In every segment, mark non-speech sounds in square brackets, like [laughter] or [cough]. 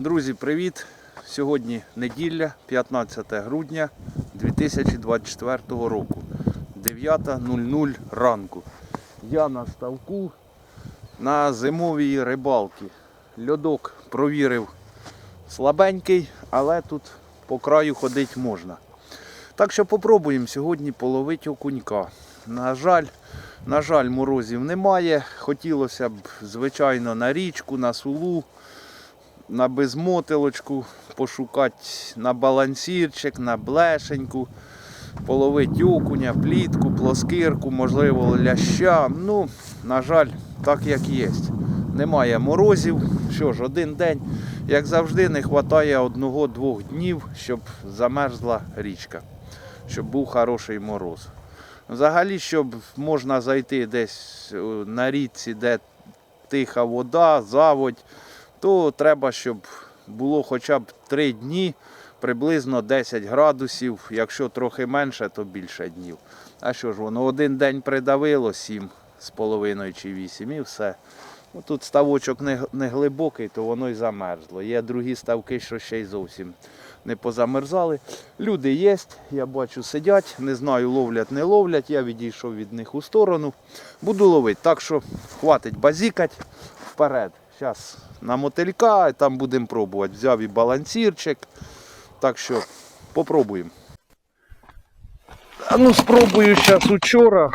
Друзі, привіт! Сьогодні неділя, 15 грудня 2024 року. 9.00 ранку. Я на ставку на зимовій рибалці. Льодок провірив слабенький, але тут по краю ходити можна. Так що попробуємо сьогодні половити окунька. На жаль, на жаль, морозів немає. Хотілося б, звичайно, на річку, на сулу, на безмотилочку пошукати на балансірчик, на блешеньку, половити окуня, плітку, плоскирку, можливо, ляща. Ну, на жаль, так як є. Немає морозів. Що ж, один день, як завжди, не вистачає одного-двох днів, щоб замерзла річка, щоб був хороший мороз. Взагалі, щоб можна зайти десь е, на річці, де тиха вода, заводь, то треба, щоб було хоча б 3 дні, приблизно 10 градусів. Якщо трохи менше, то більше днів. А що ж воно, один день придавило 7 з половиною чи 8 і все. Ну, Тут ставочок не глибокий, то воно й замерзло. Є другі ставки, що ще й зовсім не позамерзали. Люди є, я бачу, сидять, не знаю, ловлять, не ловлять. Я відійшов від них у сторону. Буду ловити. Так що хватить базікать вперед. Зараз на мотилька, там будемо пробувати. Взяв і балансірчик. Так що попробуємо. Ну спробую зараз учора.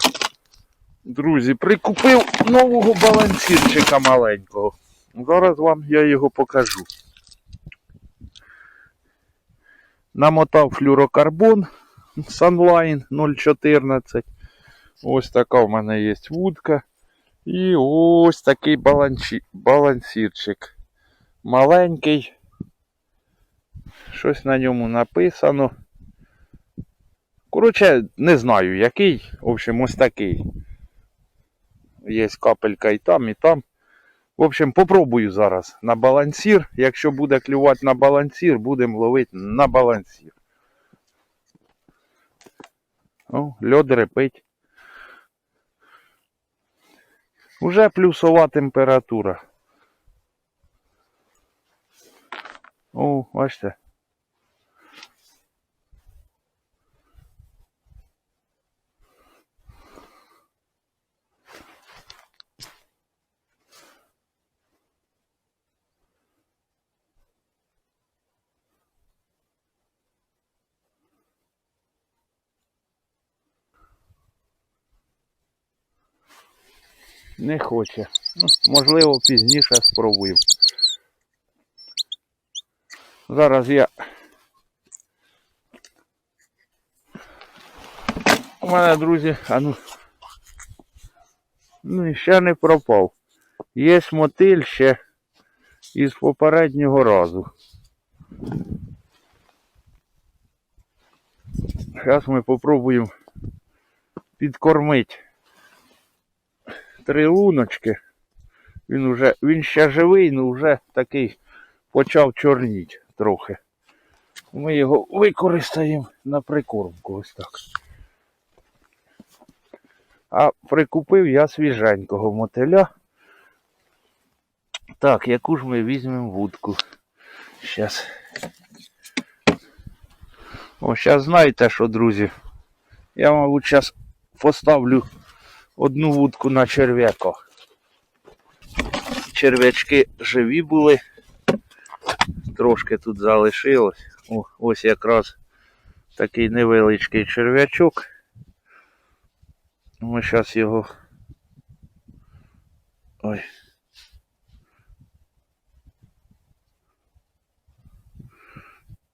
Друзі, прикупив нового балансірчика маленького. Зараз вам я його покажу. Намотав флюрокарбон Sunline 014. Ось така в мене є вудка. І ось такий балансі... балансірчик. Маленький. Щось на ньому написано. Коротше, не знаю який. В общем, ось такий. Є капелька і там, і там. В общем, попробую зараз на балансір. Якщо буде клювати на балансір, будемо ловити на балансір. О, льод репить. Уже плюсова температура. О, бачите. Не хоче. Ну, можливо, пізніше спробую. Зараз я. У мене, друзі, а ну. Ну ще не пропав. Є мотиль ще із попереднього разу. Зараз ми попробуємо підкормити три луночки. Він уже, він ще живий, але вже такий почав чорніть трохи. Ми його використаємо на прикормку ось так. А прикупив я свіженького мотиля. Так, яку ж ми візьмемо вудку? Щас. О, зараз знаєте що, друзі? Я, мабуть, зараз поставлю одну вудку на черв'яка. Черв'ячки живі були. Трошки тут залишилось. О, ось якраз такий невеличкий черв'ячок. Ми зараз його. Ой.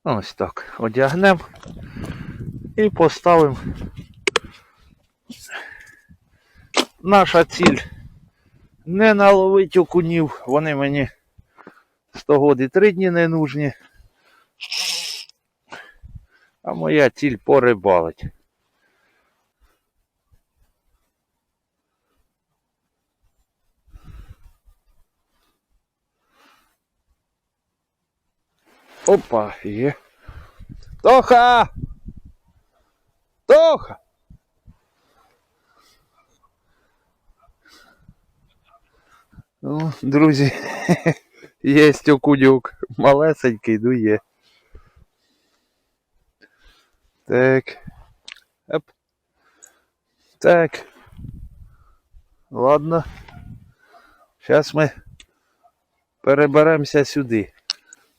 Ось так. Одягнемо і поставимо наша ціль не наловить окунів, вони мені 100 год і 3 дні не нужні. А моя ціль порибалить. Опа, є. Тоха! Тоха! Ну, друзі, [laughs] Є окуньок. Малесенький, ну є. Так. Оп. Так. Ладно. Зараз ми переберемося сюди.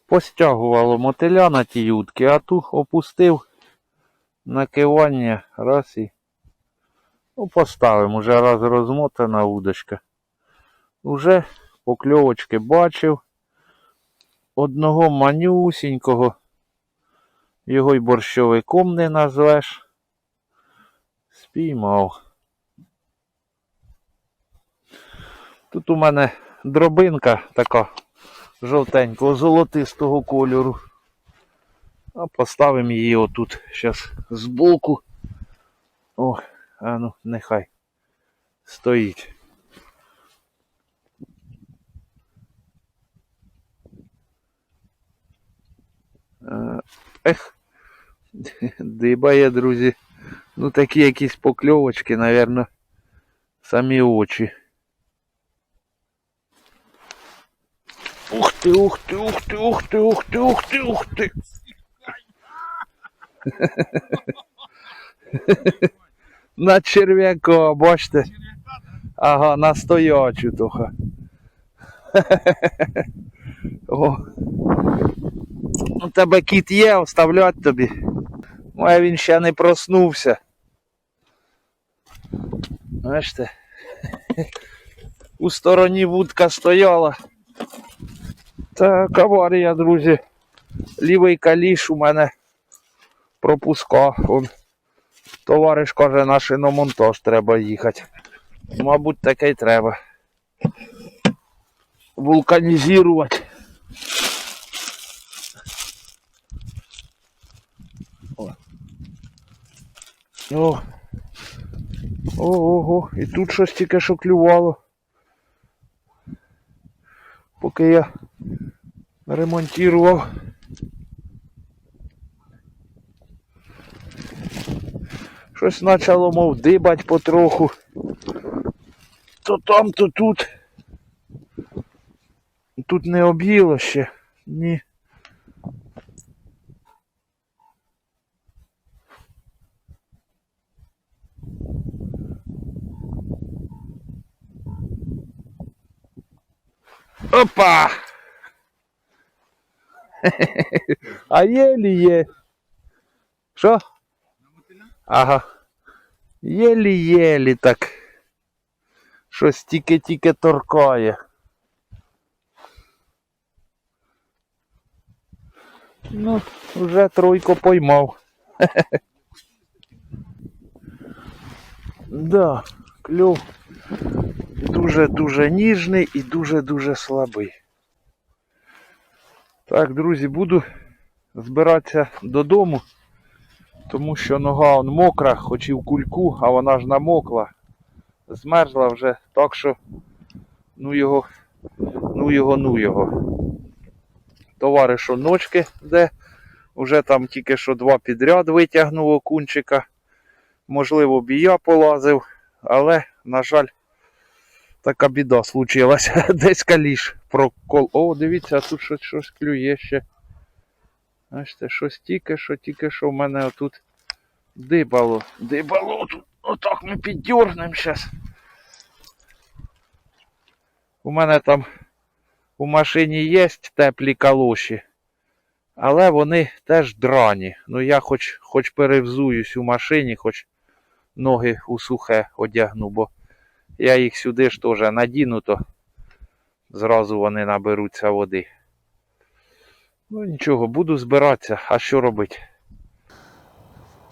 Постягувало мотиля на ті утки, а ту опустив накивання раз і. Ну, поставимо, уже раз розмотана удочка. Уже покльовочки бачив. Одного манюсінького. Його й борщовиком не назвеш. Спіймав. Тут у мене дробинка така жовтенького, золотистого кольору. А поставимо її отут зараз збоку. О, а ну, нехай стоїть. Ех, дибає, друзі. Ну такі якісь покльовочки, напевно, самі очі. Ух ти, ух ти, ух ти, ух ти, ух ти, ух ти, ух ти. [laughs] На черв'яка, бачите? Ага, на стоячу тоха. [laughs] О. У тебе кіт є, оставлять тобі. Моє він ще не проснувся. Бачите? [laughs] У стороні вудка стояла. Так, аварія, друзі. Лівий каліш у мене пропуска. Он. Товариш каже, на шиномонтаж треба їхати. Мабуть, таке й треба. Вулканізувати. О. Ого, і тут щось тільки що клювало. Поки я ремонтував. Щось почало, мов, дибать потроху. То там, то тут. Тут не об'їло ще. Ні. Опа! А єлі є. Що? Ага. Єлі-єлі так. Щось тільки-тільки торкає. Ну, вже тройку поймав. [laughs] Да, клюв дуже-дуже ніжний і дуже-дуже слабий. Так, друзі, буду збиратися додому, тому що нога он мокра, хоч і в кульку, а вона ж намокла. Змерзла вже, так що ну його, ну його, ну його. Товаришу ночки, де вже там тільки що два підряд витягнув окунчика. Можливо, б і я полазив, але, на жаль, така біда случилася. [laughs] Десь каліш прокол. О, дивіться, тут щось, щось клює ще. Бачите, щось тільки що, тільки що в мене отут дибало. Дибало тут. Отак ми піддергнемо зараз. У мене там у машині є теплі калоші, але вони теж драні. Ну я хоч, хоч перевзуюсь у машині, хоч ноги у сухе одягну, бо я їх сюди ж теж надіну, то зразу вони наберуться води. Ну нічого, буду збиратися, а що робити?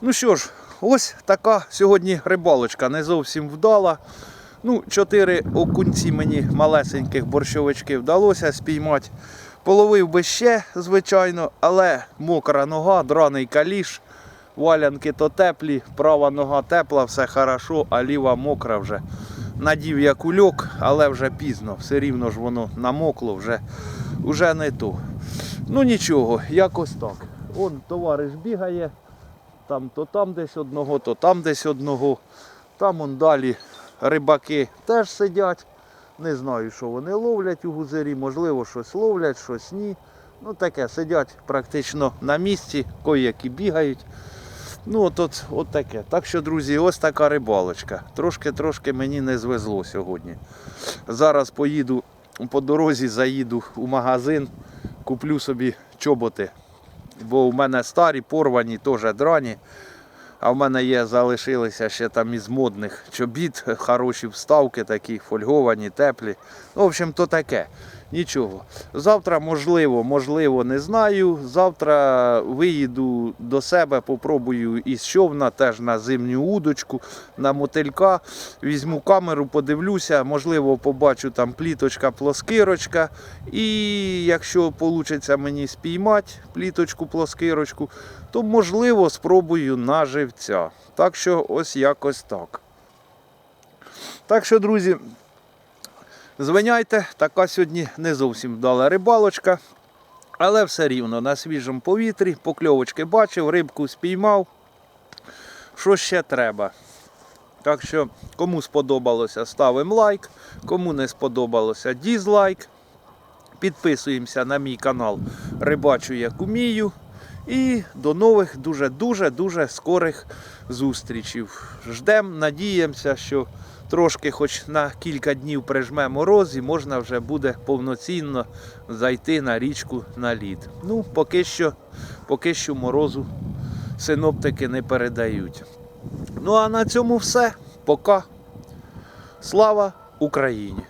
Ну що ж, ось така сьогодні рибалочка не зовсім вдала. Ну, чотири окунці мені малесеньких борщовичків вдалося спіймати. Половив би ще, звичайно, але мокра нога, драний каліш, валянки то теплі, права нога тепла, все хорошо, а ліва мокра вже. Надів я кульок, але вже пізно. Все рівно ж воно намокло, вже, вже не то. Ну нічого, якось так. Он товариш бігає, там то там десь одного, то там десь одного. Там он далі рибаки теж сидять. Не знаю, що вони ловлять у гузирі, можливо, щось ловлять, щось ні. Ну таке, сидять практично на місці, кої-які бігають. Ну, от, от, таке. Так що, друзі, ось така рибалочка. Трошки-трошки мені не звезло сьогодні. Зараз поїду по дорозі, заїду у магазин, куплю собі чоботи. Бо у мене старі, порвані, теж драні. А в мене є, залишилися ще там із модних чобіт, [laughs] хороші вставки такі, фольговані, теплі. Ну, в общем, то таке. Нічого. Завтра, можливо, можливо, не знаю. Завтра виїду до себе, попробую із човна, теж на зимню удочку, на мотилька. Візьму камеру, подивлюся, можливо, побачу там пліточка, плоскирочка. І якщо вийде мені спіймати пліточку, плоскирочку, то можливо спробую на живця. Так що ось якось так. Так що, друзі, звиняйте, така сьогодні не зовсім вдала рибалочка. Але все рівно на свіжому повітрі, покльовочки бачив, рибку спіймав. Що ще треба? Так що, кому сподобалося, ставимо лайк. Кому не сподобалося, дізлайк. Підписуємося на мій канал Рибачу як умію. І до нових дуже-дуже дуже скорих зустрічів. Ждемо, надіємося, що трошки, хоч на кілька днів прижме мороз, і можна вже буде повноцінно зайти на річку на лід. Ну, поки що, поки що морозу синоптики не передають. Ну а на цьому все. Пока. Слава Україні!